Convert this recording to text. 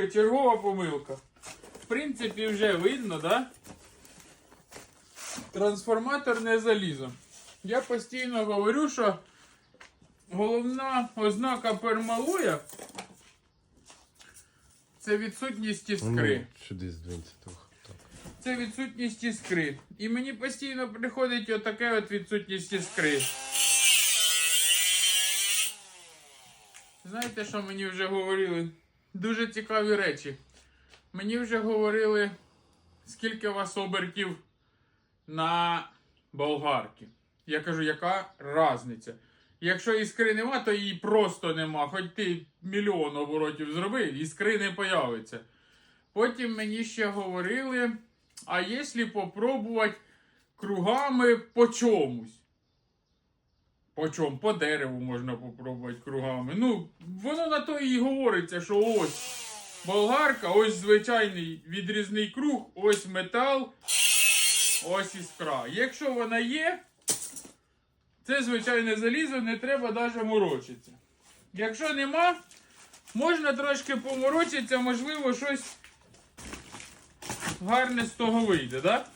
Чергова помилка. В принципі, вже видно, да? Трансформатор не залізо. Я постійно говорю, що головна ознака пермалоя це відсутність іскри. Ну, сюди. Це відсутність іскри. І мені постійно приходить отаке от відсутність іскри. Знаєте, що мені вже говорили? Дуже цікаві речі. Мені вже говорили, скільки у вас обертів на болгарки. Я кажу, яка різниця? Якщо іскри нема, то її просто нема. Хоч ти мільйон оборотів зроби, іскри не появиться. Потім мені ще говорили, а якщо попробувати кругами по чомусь? По чому? По дереву можна попробувати кругами. Ну, воно на то і говориться, що ось болгарка, ось звичайний відрізний круг, ось метал, ось іскра. Якщо вона є, це звичайне залізо, не треба навіть морочитися. Якщо нема, можна трошки поморочитися, можливо, щось гарне з того вийде, да?